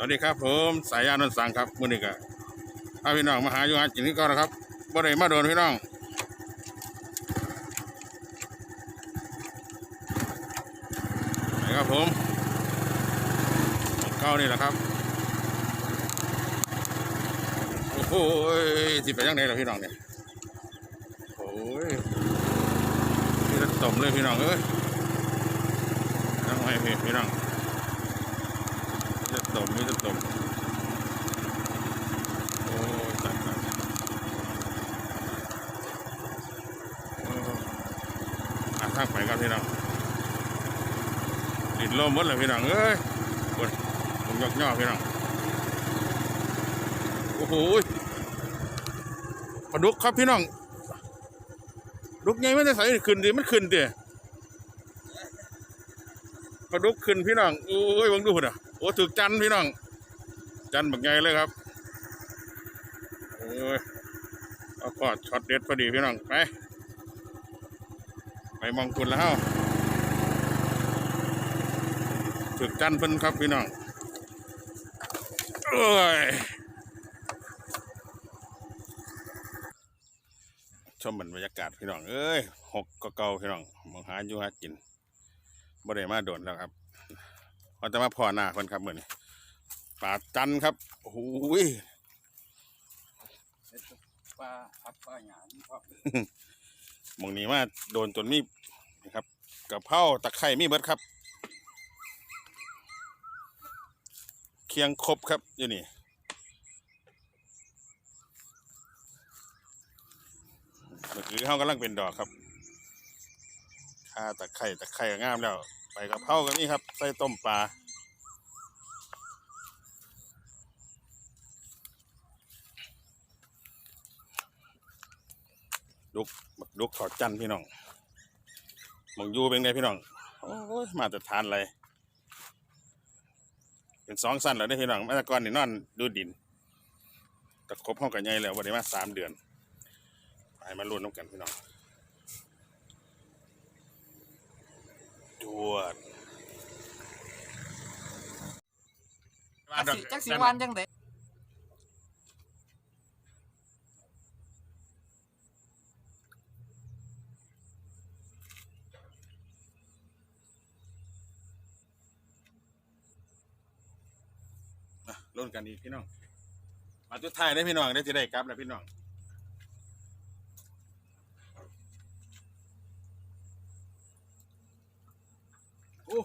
สวัสดีครับผมสายยานนท์สังครับมือนี้ก็พาพี่น้องมาหาอยู่หากินนี่ก็นะครับบ่ได้มาโดนพี่น้องนี่ครับผมเข้านี่แหละครับโอ้โหสิไปยังไงล่ะพี่น้องเนี่ยโอ้ยนี่จะตมเลยพี่น้องเอ้ยน้องไห้พี่พี่น้อง จะตมไม่จะตมโอ้ตายตายโอ้อะทางไปครับพี่น้องติดลมหมดเลยพี่น้องเอ้ยโอ้ยผมยกย่อพี่น้องโอ้โหปลาดุกครับพี่น้องดุกใหญ่ไม่ได้ใส่ขึ้นดิมันขึ้นดิปลาดุกขึ้นพี่น้องโอ้ยวังดูพุ่นอะ โอ้ถึกจันพี่น้อง จันแบบไงเลยครับโอ้ยเอาพอช็อตเด็ดพอดีพี่น้องไปไปมองคุณแล้วถึกจันเพิ่นครับพี่น้องโอ้ยชมบรรยากาศพี่น้องเอ้ยหกก็เก่าพี่น้องมองหาอยู่หากินบ่ได้มาโดนแล้วครับ เราจะมาพอหน้าคนครับเหมือนปลาจันครับโอ้โหยปลาพับปลาหยางครับหมองนี้มาโดนจนมีนะครับกะเพราตะไคร่มีเบิดครับ เคียงครบครับอยู่นี่เมื่อกี้เขากำลังเป็นดอกครับข้าตะไคร่ตะไคร่ก็งามแล้ว ไปกะเพรากันนี่ครับ ใส่ต้มปลาดุกบักดุกขอดจันพี่น้องมองยูเป็นไงพี่น้อง โอ้ย มาแต่ทานอะไรเป็นสองสั้นแล้วได้อพี่น้องมาตะกอนนี่นอนดูดิน ตะครบห้องกันใหญ่แล้ววันนี้มาสามเดือน ไปมาลุ้นน้ำกันพี่น้องจวด จักสิจักสิวันจังไดอะลุ้นกันอีกพี่น้อง มาจุดท้ายได้อพี่น้องได้ที่ได้กลับแล้วพี่น้องโอ้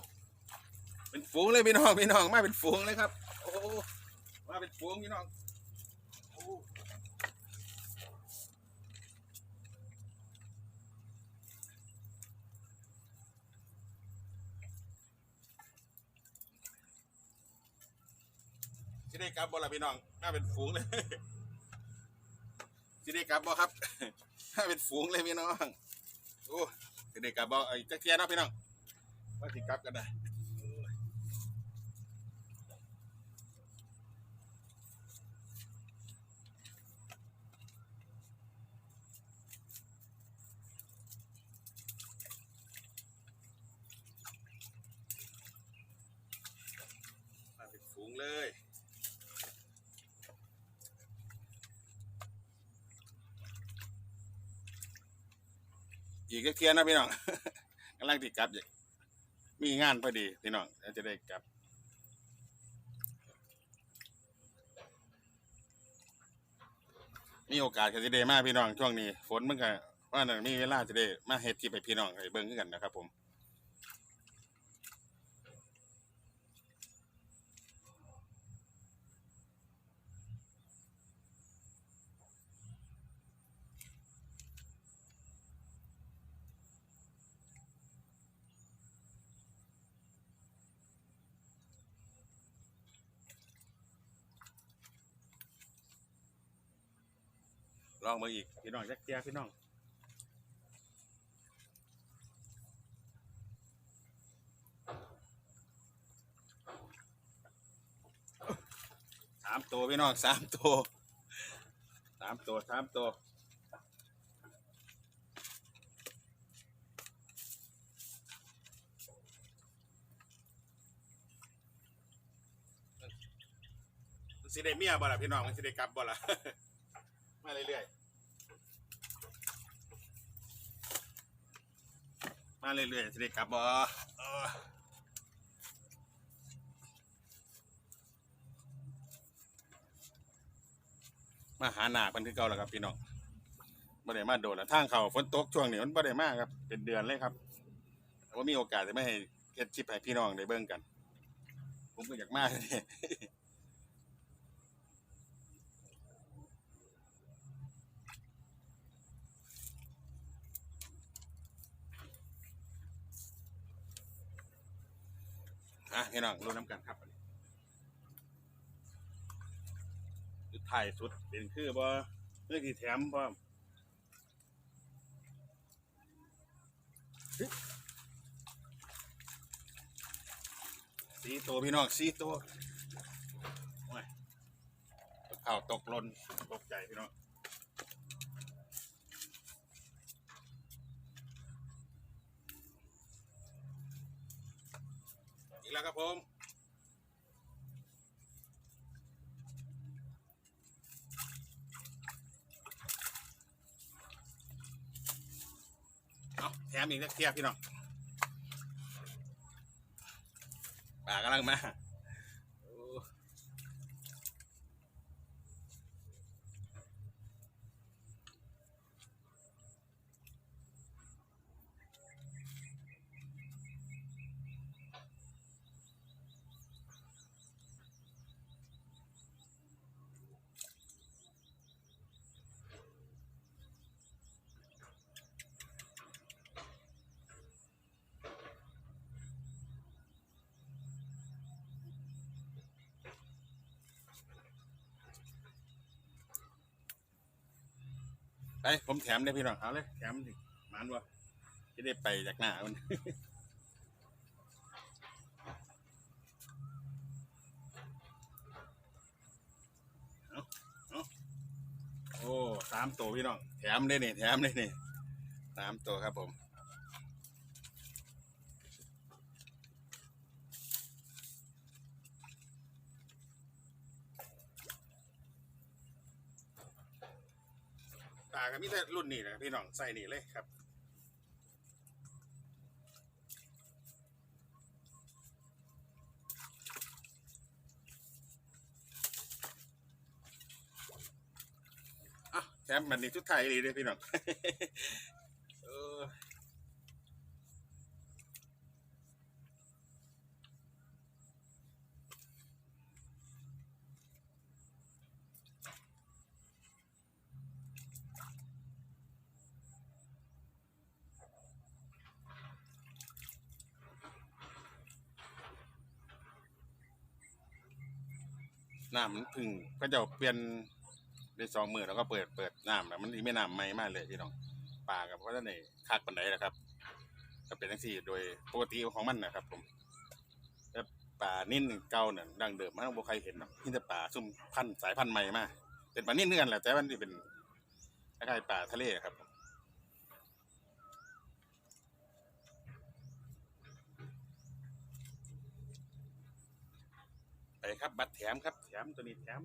เป็นฝูงเลยพี่น้องพี่น้องมาเป็นฝูงเลยครับโอ้ มาเป็นฝูงพี่น้องโอ้สิได้กลับบ่ล่ะพี่น้องมาเป็นฝูงเลยสิได้กลับบ่ครับมาเป็นฝูงเลยพี่น้องโอ้สิได้กลับบ่ไอ้จักเทียนเนาะพี่น้องว่าสิกลับกันได้ มาเป็นฝูงเลย อีกเคลียร์นะพี่น้องกำลังติดกลับอยู่มีงานพอดีพี่น้องจะได้กลับมีโอกาสก็จะได้มาพี่น้องช่วงนี้ ฝนมันก็ว่านั่นมีเวลาจะได้มาเฮ็ดที่ไปพี่น้องให้เบิ่งกันนะครับผม ลองมาอีกพี่น้องจักเจียพี่น้องสามตัวพี่น้องสามตัวสามตัวสามตัวสิได้เมียบ่ล่ะพี่น้องมันสิได้กลับบ่ล่ะ มาเรื่อยๆ มาเรื่อยๆสิกลับบ่เอมาหาหนาเพิ่นคือเก่าแล้วครับพี่น้องบ่ได้มาโดนแล้วทางเขาฝนตกช่วงนี้มันบ่ได้มากครับ เป็นเดือนเลยครับว่ามีโอกาสจะไม่ให้เฮ็ดคลิปให้พี่น้องได้เบิ่งกัน ผมก็อยากมาเลย อะพี่น้องรู้น้ำกันครับสุดท้ายสุดเป็นคือบ่เรื่องที่แถมบ่สีตัวพี่น้องสีตัวโอ้ยข่าวตกหลนตกใจพี่น้อง แล้วครับผมเอาแถมอีกเล็กเทียบพี่น้องปลากำลังมา ไปผมแถมเลยพี่น้องเอาเลยแถมดิมันวะจะได้ไปจากหน้ามันเอาเอาโอ้สามตัวพี่น้อง แถมได้เนี่ยแถมได้เนี่ยสามตัวครับผมาก็มีแต่รุ่นนี้นะพี่น้องใส่นี่เลยครับอะแถมมันนี่ทุกไทายดีเลยพี่น้องเออ น้ำมันพึ่งก็จะเปลี่ยนได้สองมือแล้วก็เปิดเปิดน้ำแล้วมันไม่น้ำไม่มากเลยพี่น้องปลากับเพราะนั้นในคักปันไดนนะครับก็เป็นทั้งสี่โดยปกติของมันนะครับ ผมแต่ปลานิ่นเก่าเนี่ยดังเดิมมันบ่ใครเห็นหรอกนี่แต่ปลาซุ่มพันสายพันธุ์ใหม่มาเป็นปลานิ่นเนื่อนแหละแต่มันสิเป็นคล้ายๆปลาทะเลครับ ไปครับ บัตรแถมครับแถมตัวนี้แถม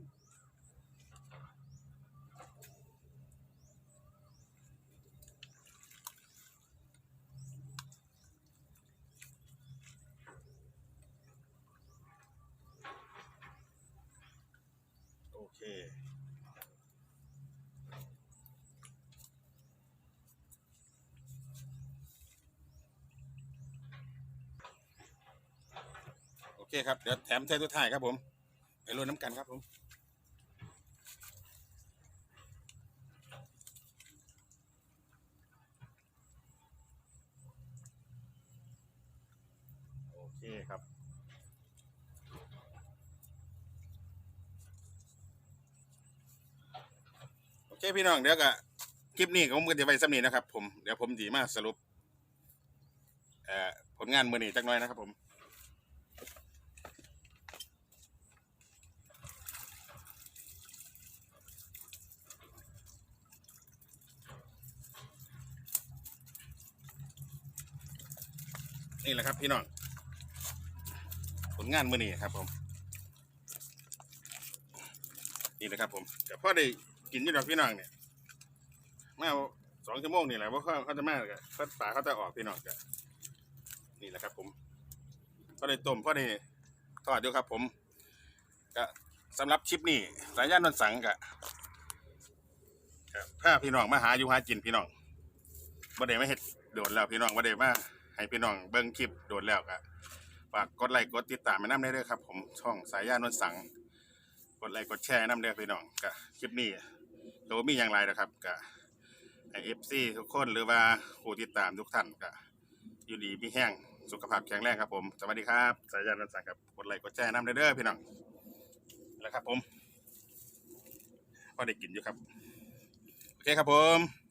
โอเค เคครับ เดี๋ยวแถมเทสุดท้ายครับผม ไปรุ่นน้ำกันครับผมโอเคครับโอเคพี่น้องเดี๋ยวก็คลิปนี้ผมก็จะไปสำนีนะครับผมเดี๋ยวผมดีมากสรุปเอ่อผลงานมือนี้จักหน่อยนะครับผม นี่แหละครับ พี่น้องผลงานมือนี้ครับ ผม นี่นะครับ ผมแต่พ่อได้กินยู่ดอกพี่น้องเนี่ยมาสองชั่วโมงนี่แหละเพราะเขาเขาจะมาก็เขาป่าเขาจะออกพี่น้องก็นี่แหละครับ ผมพ่อได้ต้มพ่อได้ทอดอยู่ครับ ผมก็สำหรับคลิปนี้สายย่านนนสังกะพาพี่น้องมาหาอยู่หากินพี่น้องบ่ได้มาเฮ็ดโดดแล้วพี่น้องบ่ได้มา ให้พี่น้องเบิ่งคลิปโดดแล้วก็ฝากกดไลค์กดติดตามให้นำได้ด้วยครับ ผมช่องสายย่านนนสัง กดไลค์กดแชร์น้ำเด้อพี่น้องก็คลิปนี้โตมีอย่างไรนะครับก็ไอเอฟซีทุกคนหรือว่าผู้ติดตามทุกท่านก็อยู่ดีมีแห้งสุขภาพแข็งแรงครับผมสวัสดีครับสายยาณนรันสังครับกดไลค์กดแชร์น้ำเด้อเด้อพี่น้องแล้วครับผมพอได้กินอยู่ครับ โอเคครับผม